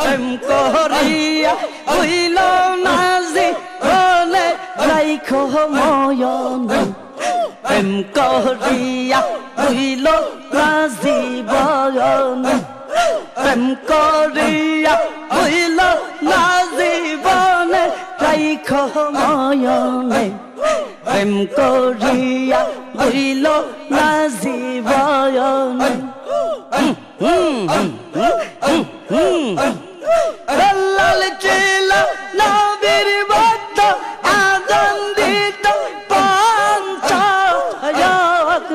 প্রেম করিয়া হইল না যে বলে রাইখো ময়ন। প্রেম করিয়া হইল না জীবন প্রেম করিয়া হইল না জীবনে রাইখো ময়নে। প্রেম করিয়া হইল না জীবনে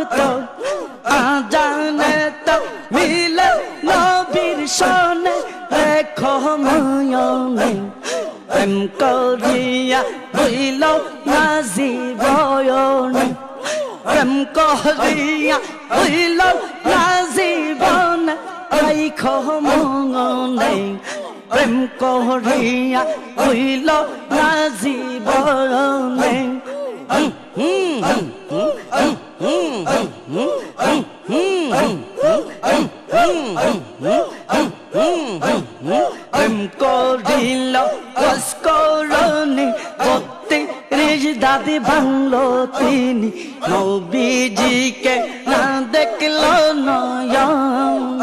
পঞ্চায়ত আজানে তো মিলে নবীর সনে রেখো ময়নে। প্রেম করিয়া হইল না জীবনে প্রেম করিয়া হইল না জীবনে রাইখো মনে প্রেম করিয়া হইল না জীবনে দাদি ভাঙলো তিনি। নবীজিকে না দেখল নয়ন।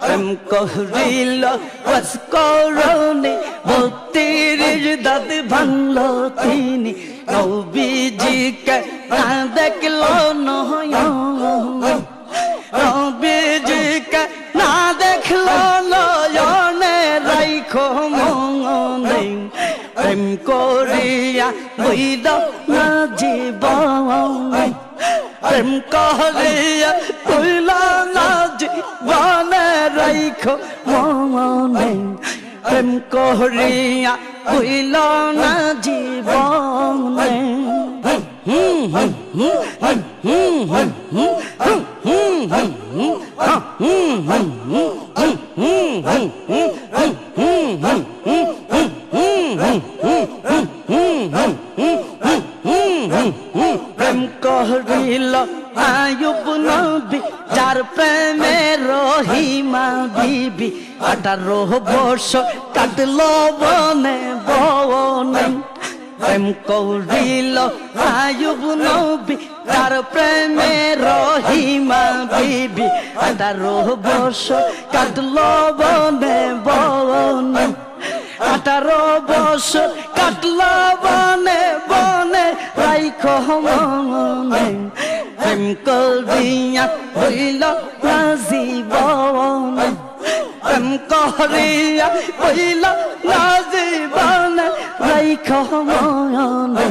প্রেম করিল কসকরণি ভক্তি রিজ দাদি ভাঙলো তিনি। নবীজিকে না দেখল নয়ন। নবীজিকে না দেখল নয়নে, রাইখো করিয়া বইল না জীবনে। প্রেম করিয়া বইল না জীবনে রাইখো মনে। প্রেম করিয়া বইল না জীবনে। হুম হুম হুম হুম হুম হুম হুম প্রেম করিল আয়ুব নবী, যার প্রেমে রহিমা বিবি আঠারো বছর কাটলো বনে বনে। প্রেম করিল আয়ুব নবী তার প্রেমে রহিমা বিবি আঠারো বছর কাটলো বনে বনে। আঠারো বছর কাটলো বনে রাইখো মনে প্রেম করিয়া হইল না জীবনে প্রেম করিয়া হইল না জীবনে রাইখো মনে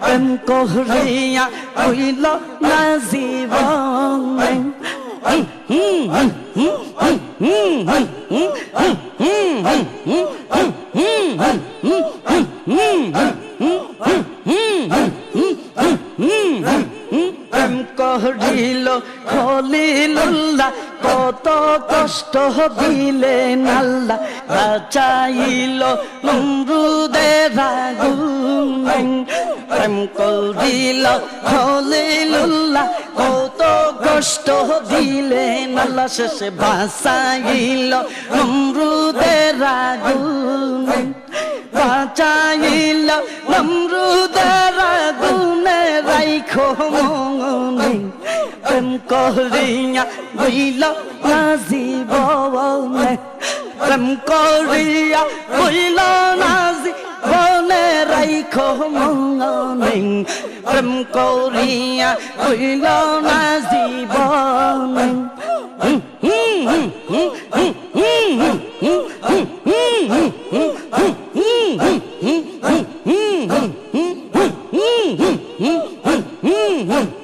প্রেম করিয়া হইল না জীবনে প্রেম কষ্ট দিলে নাল্লা চাইল নমরুদের আগুন প্রেম করিল খলিলুল্লাহ কত কষ্ট দিলে নাল্লা শেষে বাসাইল নমরুদের আগুন বাঁচাইল। নমরুদের আগুনে রাইখো মনে Em có ri nha Vì lỡ na gì vô vô nè Em có ri nha Vì lỡ na gì vô nè Rai khô mong ngờ mình. Em có ri nha Vì lỡ na gì vô nè Mm-hmm.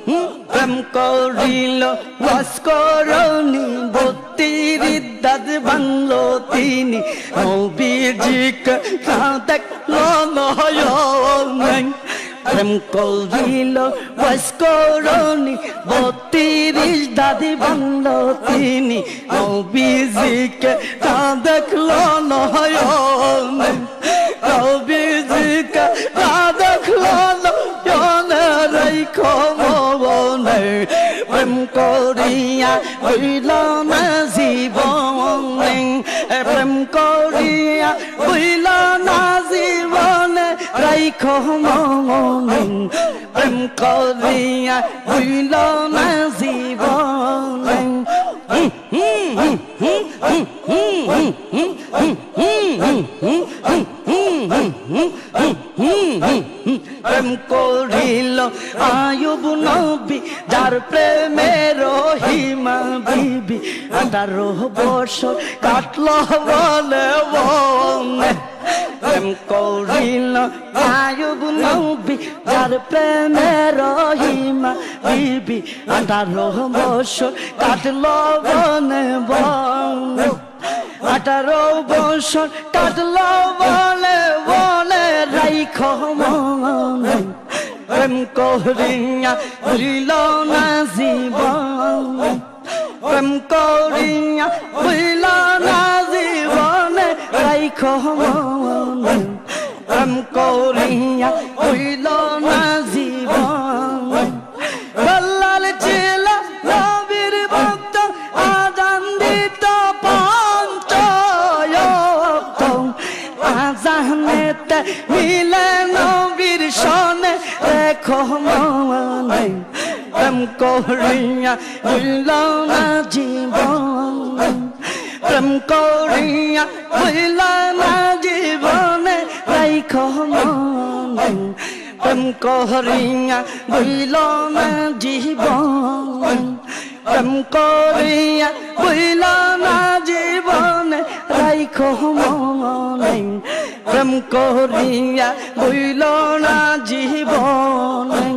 প্রেম করিল ভাস্করণী বত্তির দাদ bungalow তিনি। নবীজিকে প্রেম করিল ভাস্করণী বত্রিশ দাদি bungalow তিনি। নবীজিকে নয় প্রেম করিয়া হইল না জীবনে রাইখ মনে প্রেম করিয়া হইল না জীবনে প্রেম করিল আয়ুব নবী, যার প্রেমের হিমা বিবি। আঠারো বছর কাটল বলে বনে। প্রেম করিল আয়ুব নবী, যার প্রেমের হিমা বিবি। আঠারো বছর কাটল বনে বনে। আঠারো বছর কাটল বলে বলে, রাইখ প্রেম করিয়া বুঝল না জীবন। প্রেম করিয়া না জীবনে, রাইখ প্রেম করিয়া মিলে নবীর সনে দেখো মনে প্রেম করিয়া বুঝল না জীবন। প্রেম করিয়া বুঝল না জীবনে রাইখো মনে প্রেম করিয়া বুঝল না জীবন। প্রেম করিয়া বুঝল না জীবন রাইখো মনে প্রেম করিয়া বইল না জীবন।